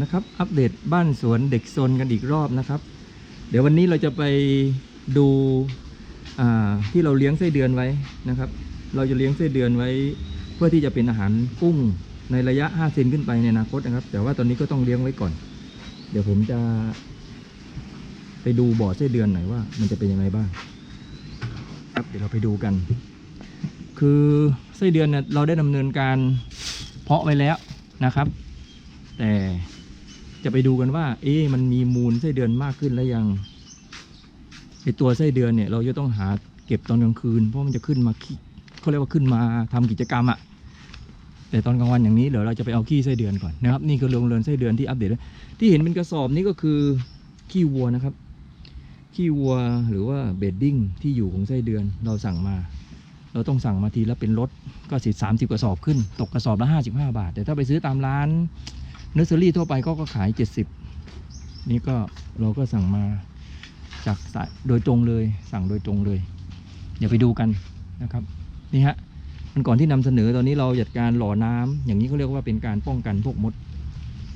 นะครับ อัปเดตบ้านสวนเด็กซนกันอีกรอบนะครับ เดี๋ยววันนี้เราจะไปดูที่เราเลี้ยงไส้เดือนไว้นะครับ เราจะเลี้ยงไส้เดือนไว้ เพื่อที่จะเป็นอาหารกุ้งในระยะ 5 เซนขึ้นไปในอนาคตนะครับ แต่ว่าตอนนี้ก็ต้องเลี้ยงไว้ก่อน เดี๋ยวผมจะ ไปดูบ่อไส้เดือนหน่อยว่า มันจะเป็นยังไงบ้าง ครับเดี๋ยวเราไปดูกัน คือไส้เดือนเนี่ยเราได้ดำเนินการเพาะไว้แล้วนะครับ แต่จะไปดูกันว่า เอ๊ะมันมีมูลไส้เดือนมากขึ้นแล้วยังไอตัวไส้เดือนเนี่ย เราจะต้องหาเก็บตอนกลางคืน เพราะมันจะขึ้นมาเขาเรียกว่าขึ้นมาทำกิจกรรมอะแต่ตอนกลางวันอย่างนี้เดี๋ยวเราจะไปเอาขี้ไส้เดือนก่อนนะครับ นี่คือโรงเรือนไส้เดือนที่อัปเดตที่เห็นเป็นกระสอบนี่ก็คือขี้วัวนะครับขี้วัวหรือว่าเบดดิ้งที่อยู่ของไส้เดือนเราสั่งมา เราต้องสั่งมาทีละเป็นรถก็สิสามสิบกระสอบขึ้น ตกกระสอบละห้าสิบห้าบาท แต่ถ้าไปซื้อตามร้าน เนอร์เซอรี่ทั่วไปก็ก็ขายเจ็ดสิบนี่ก็เราก็สั่งมาจากสายโดยตรงเลย สั่งโดยตรงเลย เดี๋ยวไปดูกันนะครับ นี่ฮะมันก่อนที่นำเสนอตอนนี้เราจัดการหล่อน้ำอย่างนี้เขาเรียกว่าเป็นการป้องกันพวกมด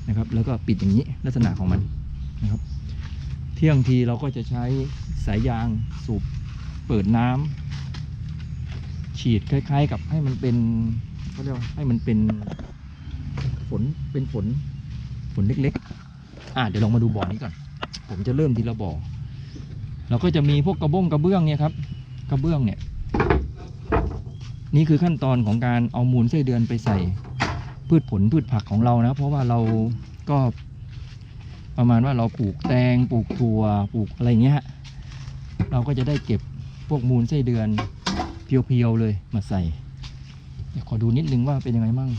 นะครับ แล้วก็ปิดอย่างนี้ลักษณะของมันนะครับ เที่ยงทีเราก็จะใช้สายยางสูบเปิดน้ำฉีดคล้าย ๆ กับให้มันเป็นเขาเรียกว่าให้มันเป็น ฝนเป็นฝนฝนเล็กๆ อะเดี๋ยวลองมาดูบ่อนี้ก่อน ผมจะเริ่มทีละบ่อเราก็จะมีพวกกระบ้งกระเบื้องเนี่ยครับ กระเบื้องเนี่ย นี่คือขั้นตอนของการเอามูลไส้เดือนไปใส่พืชผลพืชผักของเรานะ เพราะว่าเราก็ประมาณว่าเราปลูกแตงปลูกถั่วปลูกอะไรเงี้ยฮะเราก็จะได้เก็บพวกมูลไส้เดือนเพียวๆเลยมาใส่เดี๋ยวขอดูนิดนึงว่าเป็นยังไงมั่ง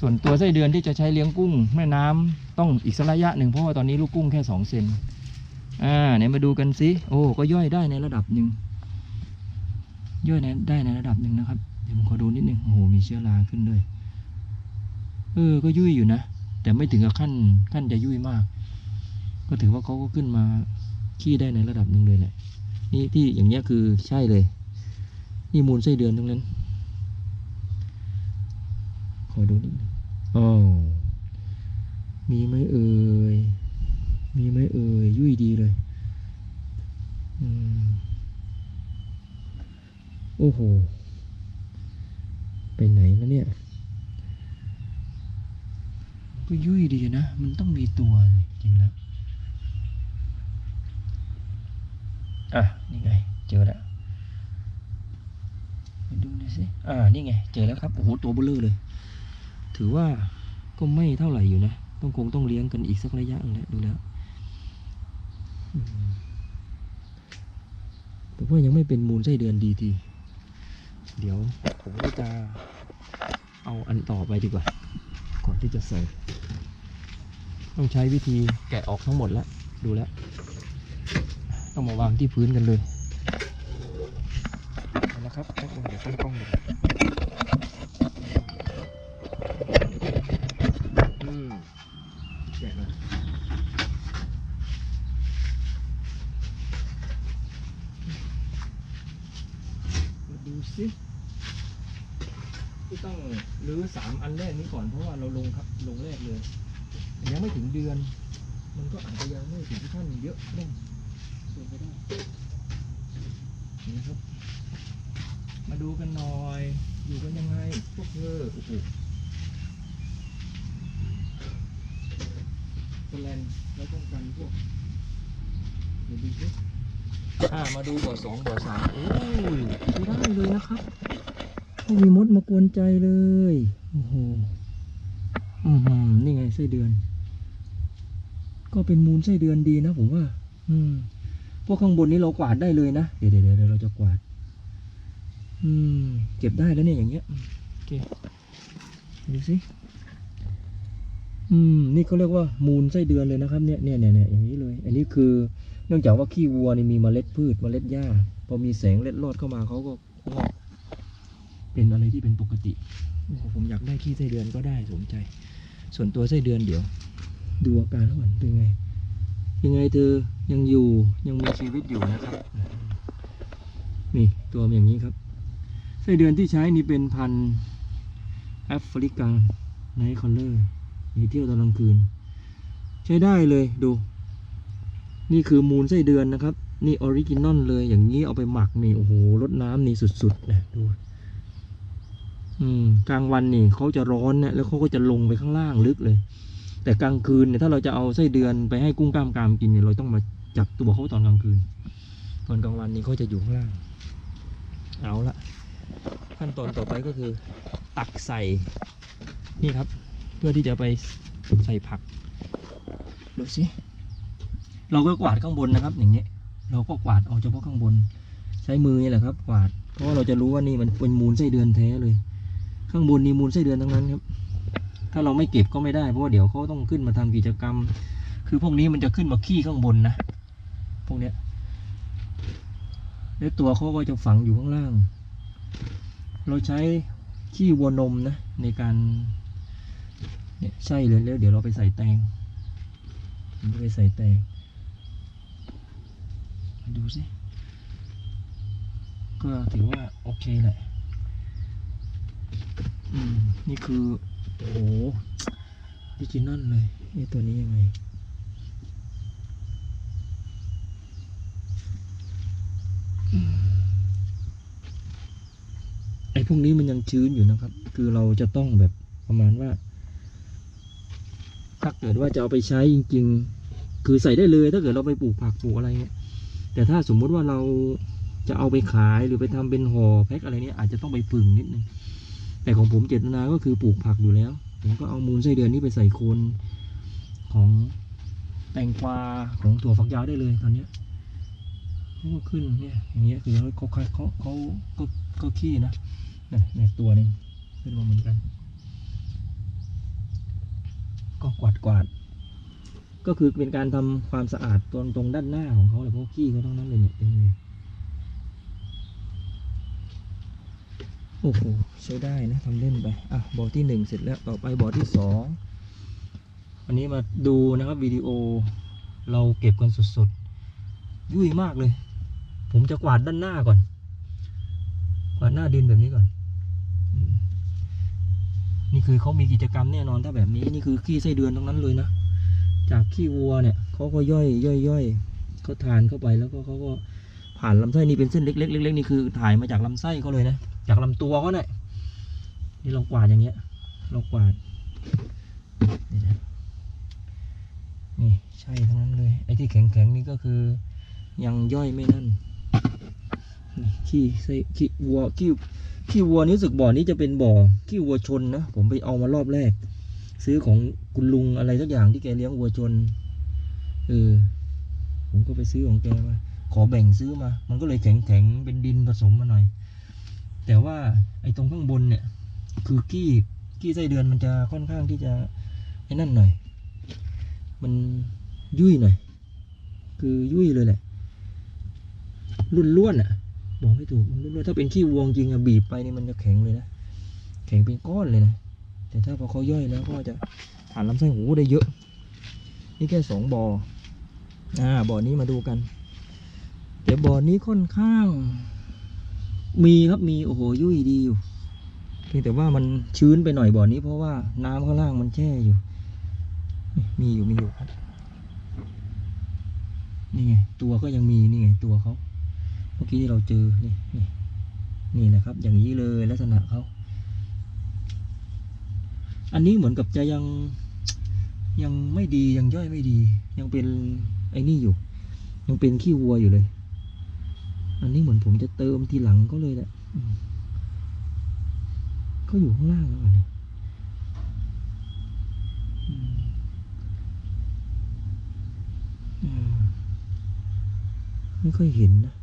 ส่วนตัวไส้เดือนที่จะใช้เลี้ยงกุ้งแม่น้ำต้องอีกสักระยะหนึ่งเพราะว่าตอนนี้ลูกกุ้งแค่สองเซนอ่าไหนมาดูกันสิโอ้ก็ย่อยได้ในระดับหนึ่งย่อยได้ในระดับหนึ่งนะครับเดี๋ยวผมขอดูนิดนึงโอ้โหมีเชื้อราขึ้นด้วยเออก็ยุ่ยอยู่นะแต่ไม่ถึงกับขั้นขั้นจะยุ่ยมาก ก็ถือว่าเขาก็ขึ้นมาขี้ได้ในระดับหนึ่งเลยแหละนี่ที่อย่างเงี้ยคือใช่เลยนี่มูลไส้เดือนทั้งนั้นขอดูนิดนึง อ๋อมีไหมเอ่ย มีไหมเอ่ย ยุ่ยดีเลยอืมโอ้โห ไปไหนแล้วเนี่ย ก็ยุ่ยดีนะ มันต้องมีตัวเลยจริงแล้วอะ นี่ไง เจอแล้วไปดูหน่อยสิ อ่า นี่ไง เจอแล้วครับ โอ้โห ตัวเบลเลอร์เลย ถือว่าก็ไม่เท่าไหร่อยู่นะ ต้องคงต้องเลี้ยงกันอีกสักระยะนึงแล้วดูแล้วแต่ว่ายังไม่เป็นมูลไส้เดือนดีทีเดี๋ยวผมก็จะเอาอันต่อไปดีกว่า ก่อนที่จะใส่ ต้องใช้วิธีแกะออกทั้งหมดแล้ว ดูแล้ว ต้องมาวางที่พื้นกันเลยเอาละครับแป๊บนึงเดี๋ยวตั้งกล้องดูอืมแกะเลยมาดู สิที่ต้องรื้อสามอันแรกนี้ก่อนเพราะว่าเราลงครับลงแรกเลย ยังไม่ถึงเดือน มันก็อาจจะยังไม่ถึงขั้นเยอะแน่เป็นไปได้นี่นะครับ มาดูกันหน่อย อยู่กันยังไงพวกเธอโอ้โหเป็นแลนแล้วป้องกันพวกเดี๋ยวดูสิ อ่ามาดูบ่อสองบ่อสามโอ้ยได้เลยนะครับไม่มีมดมากวนใจเลยโอ้โหอือหือนี่ไงไส้เดือน ก็เป็นมูลไส้เดือนดีนะผมว่า อืม พวกข้างบนนี้เรากวาดได้เลยนะเดี๋ยวเดี๋ยวเดี๋ยวเราจะกวาด อืม เก็บได้แล้วเนี่ยอย่างเงี้ยโอเคดูสิ อืมนี่เขาเรียกว่ามูลไส้เดือนเลยนะครับเนี่ยเนี่ยเนี่ยเนี่ยอย่างนี้เลย อันนี้คือเนื่องจากว่าขี้วัวนี่มีเมล็ดพืชเมล็ดหญ้าพอมีแสงเล็ดลอดเข้ามาเขาก็งอกเป็นอะไรที่เป็นปกติผมอยากได้ขี้ไส้เดือนก็ได้สมใจ ส่วนตัวไส้เดือนเดี๋ยว ดูอาการเขาก่อนเป็นไง ยังไงเธอยังอยู่ยังมีชีวิตอยู่นะครับนี่ตัวอย่างนี้ครับไส้เดือนที่ใช้นี่เป็นพันธุ์แอฟริกาไนท์คอลเลอร์ มีเที่ยวตอนกลางคืน ใช้ได้เลยดู นี่คือมูลไส้เดือนนะครับ นี่ออริจินอลเลยอย่างนี้เอาไปหมักนี่โอ้โหรดน้ำนี่สุดๆนะดูอืมกลางวันนี่เขาจะร้อนนะแล้วเขาก็จะลงไปข้างล่างลึกเลย แต่กลางคืนเนี่ยถ้าเราจะเอาไส้เดือนไปให้กุ้งกล้ามกรามกินเนี่ยเราต้องมาจับตัวเขาตอนกลางคืนตอนกลางวันนี่เขาจะอยู่ข้างล่าง เอาละขั้นตอนต่อไปก็คือ ตักใส่นี่ครับ เพื่อที่จะไปใส่ผักดูสิเราก็กวาดข้างบนนะครับ อย่างเงี้ยเราก็กวาดเอาเฉพาะข้างบน ใช้มือนี่แหละครับ กวาดเพราะว่าเราจะรู้ว่านี่มันเป็นมูลไส้เดือนแท้เลย ข้างบนนี่มูลไส้เดือนทั้งนั้นครับ ถ้าเราไม่เก็บก็ไม่ได้เพราะว่าเดี๋ยวเขาต้องขึ้นมาทำกิจกรรม คือพวกนี้มันจะขึ้นมาขี้ข้างบนนะพวกเนี้ยแล้วตัวเขาก็จะฝังอยู่ข้างล่าง เราใช้ขี้วัวนมนะในการ เนี่ยใช่เลยแล้วเดี๋ยวเราไปใส่แตงไปใส่แตงมาดูสิก็ถือว่าโอเคแหละอืมนี่คือโอ้โหดิจินอลเลยนี่ตัวนี้ยังไงไอ้พวกนี้มันยังชื้นอยู่นะครับ คือเราจะต้องแบบประมาณว่า ถ้าเกิดว่าจะเอาไปใช้จริง ๆ คือใส่ได้เลย ถ้าเกิดเราไปปลูกผักปลูกอะไรเงี้ยแต่ถ้าสมมุติว่าเราจะเอาไปขายหรือไปทำเป็นห่อแพ็คอะไรเนี้ยอาจจะต้องไปฝึงนิดนึงแต่ของผมเจตนาก็คือปลูกผักอยู่แล้ว ผมก็เอามูลไส้เดือนนี้ไปใส่โคนของแตงกวาของถั่วฝักยาวได้เลยตอนเนี้ยเขาก็ขึ้นเนี่ยอย่างเงี้ยคือเขาเขาเขาเขาก็ขี้นะเนี่ยตัวหนึงขึ้นมาเหมือนกัน ก็กวาดกวาด ก็คือเป็นการทำความสะอาดตรงตรงด้านหน้าของเขาแหละเพราะขี้เขาทั้งนั้นเลยเนี่ยเป็นไงโอ้โหใช้ได้นะทำเล่นไปอะบ่อที่หนึ่งเสร็จแล้วต่อไปบ่อที่สองวันนี้มาดูนะครับวิดีโอเราเก็บกันสดๆยุ่ยมากเลย ผมจะกวาดด้านหน้าก่อน กวาดหน้าดินแบบนี้ก่อน นี่คือเขามีกิจกรรมแน่นอนถ้าแบบนี้นี่คือขี้ไส้เดือนทั้งนั้นเลยนะ จากขี้วัวเนี่ยเขาก็ย่อยย่อยย่อยเขาทานเข้าไปแล้วก็เขาก็ผ่านลำไส้นี่เป็นเส้นเล็กๆเล็กๆนี่คือถ่ายมาจากลำไส้เขาเลยนะ จากลำตัวเขาเนี่ยนี่เรากวาดอย่างเงี้ยเรากวาดนี่ใช่ทั้งนั้นเลยไอ้ที่แข็งๆนี่ก็คือยังย่อยไม่นั่น ขี้ไส้ขี้วัวขี้ขี้วัวนี่รู้สึกบ่อนี้จะเป็นบ่อขี้วัวชนนะผมไปเอามารอบแรก ซื้อของคุณลุงอะไรสักอย่างที่แกเลี้ยงวัวชนเออผมก็ไปซื้อของแกมาขอแบ่งซื้อมา มันก็เลยแข็งๆเป็นดินผสมมาหน่อย แต่ว่าไอ้ตรงข้างบนเนี่ย คือกี้กี้ไส้เดือนมันจะค่อนข้างที่จะไอ้นั่นหน่อย มันยุ่ยหน่อย คือยุ่ยเลยแหละรุ่นล้วนๆอะ บอกไม่ถูกมันรุ่นล้วนถ้าเป็นขี้วัวจริงอะบีบไปนี่มันจะแข็งเลยนะ แข็งเป็นก้อนเลยนะ แต่ถ้าพอเขาย่อยแล้วก็จะผ่านลำไส้หูได้เยอะ นี่แค่สองบอ่ออ่าบ่อนี้มาดูกันแต่บ่อนี้ค่อนข้าง มีครับมีโอ้โหยุ่ยดีอยู่เพียงแต่ว่ามันชื้นไปหน่อยบ่อนี้ เพราะว่าน้ำข้างล่างมันแช่อยู่ มีอยู่มีอยู่ครับนี่ไงตัวก็ยังมีนี่ไงตัวเขา มื่อกี้ที่เราเจอนี่นี่นี่นะครับ อย่างนี้เลยลักษณะเขาอันนี้เหมือนกับจะยังยังไม่ดียังย่อยไม่ดี ยังเป็นไอ้นี่อยู่ ยังเป็นขี้วัวอยู่เลย อันนี้เหมือนผมจะเติมทีหลังก็เลยแหละก็อยู่ข้างล่างแล้วอะเนี่ยไม่ค่อยเห็นนะ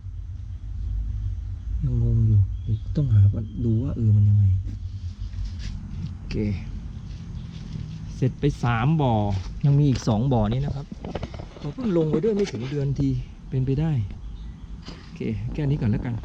ยังงงอยู่ต้องหาว่าดูว่าเออมันยังไง โอเค เสร็จไปสามบ่อ ยังมีอีกสองบ่อนี้นะครับเราเพิ่งลงไปด้วยไม่ถึงเดือนทีเป็นไปได้ โอเค แค่นี้ก่อนแล้วกัน